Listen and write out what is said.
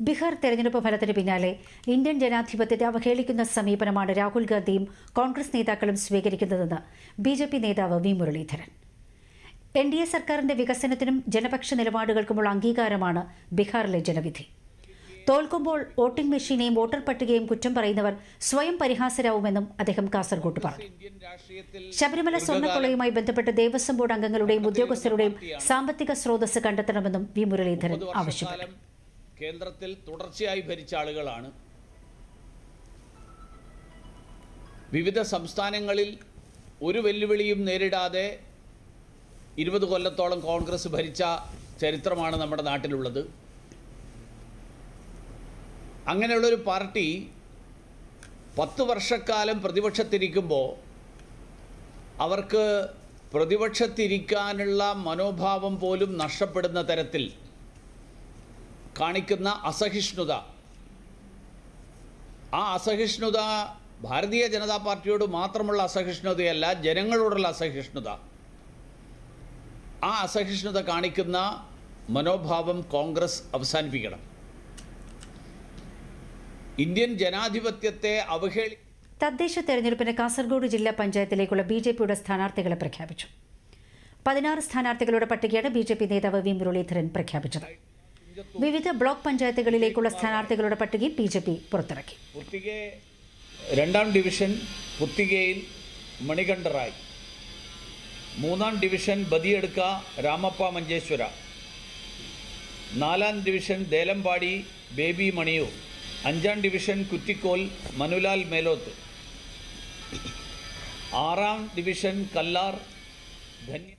ബീഹാർ തെരഞ്ഞെടുപ്പ് ഫലത്തിന് പിന്നാലെ ഇന്ത്യൻ ജനാധിപത്യത്തെ അവഹേളിക്കുന്ന സമീപനമാണ് രാഹുൽ ഗാന്ധിയും കോൺഗ്രസ് നേതാക്കളും സ്വീകരിക്കുന്നതെന്ന് ബി ജെ പി നേതാവ് V Muraleedharan. N D A സർക്കാരിന്റെ വികസനത്തിനും ജനപക്ഷ നിലപാടുകൾക്കുമുള്ള അംഗീകാരമാണ് ബീഹാറിലെ ജനവിധി. തോൽക്കുമ്പോൾ വോട്ടിംഗ് മെഷീനെയും വോട്ടർ പട്ടികയും കുറ്റം പറയുന്നവർ സ്വയം പരിഹാസരാവുമെന്നും അദ്ദേഹം കാസർഗോട്ട് പറഞ്ഞു. ശബരിമല സ്വർണക്കൊള്ളയുമായി ബന്ധപ്പെട്ട് ദേവസ്വം ബോർഡ് അംഗങ്ങളുടെയും ഉദ്യോഗസ്ഥരുടെയും സാമ്പത്തിക സ്രോതസ് കണ്ടെത്തണമെന്നും വി മുരളീധരൻ ആവശ്യപ്പെട്ടു. കേന്ദ്രത്തിൽ തുടർച്ചയായി ഭരിച്ച ആളുകളാണ്. വിവിധ സംസ്ഥാനങ്ങളിൽ ഒരു വെല്ലുവിളിയും നേരിടാതെ ഇരുപത് കൊല്ലത്തോളം കോൺഗ്രസ് ഭരിച്ച ചരിത്രമാണ് നമ്മുടെ നാട്ടിലുള്ളത്. അങ്ങനെയുള്ളൊരു പാർട്ടി പത്ത് വർഷക്കാലം പ്രതിപക്ഷത്തിരിക്കുമ്പോൾ അവർക്ക് പ്രതിപക്ഷത്തിരിക്കാനുള്ള മനോഭാവം പോലും നഷ്ടപ്പെടുന്ന തരത്തിൽ കാണിക്കുന്ന അസഹിഷ്ണുത. ആ അസഹിഷ്ണുത ഭാരതീയ ജനതാ പാർട്ടിയോട് മാത്രമുള്ള അസഹിഷ്ണുതയല്ല ജനങ്ങളോടുള്ള അസഹിഷ്ണുത. ആ അസഹിഷ്ണുത കാണിക്കുന്ന മനോഭാവം കോൺഗ്രസ് അവസാനിപ്പിക്കണം. ഇന്ത്യൻ ജനാധിപത്യത്തെ അവഹേളി തദ്ദേശ തെരഞ്ഞെടുപ്പിന് കാസർഗോഡ് ജില്ലാ പഞ്ചായത്തിലേക്കുള്ള ബി ജെ പിയുടെ സ്ഥാനാർത്ഥികളെ പ്രഖ്യാപിച്ചു. പതിനാറ് സ്ഥാനാർത്ഥികളുടെ പട്ടികയാണ് ബി ജെ പി നേതാവ് വി മുരളീധരൻ പ്രഖ്യാപിച്ചത്. വിവിധ ബ്ലോക്ക് പഞ്ചായത്തുകളിലേക്കുള്ള സ്ഥാനാർത്ഥികളുടെ പട്ടികയും ബി ജെ പി പുറത്തിറക്കി. രണ്ടാം ഡിവിഷൻ പുത്തികയിൽ മണികണ്ഠറായ്. മൂന്നാം ഡിവിഷൻ ബദിയെടുക്ക രാമപ്പ മഞ്ചേശ്വര. നാലാം ഡിവിഷൻ ദേലമ്പാടി ബേബി മണിയൂർ. അഞ്ചാം ഡിവിഷൻ കുറ്റിക്കോൽ മനുലാൽ മേലോത്ത്. ആറാം ഡിവിഷൻ കല്ലാർ ധന്യ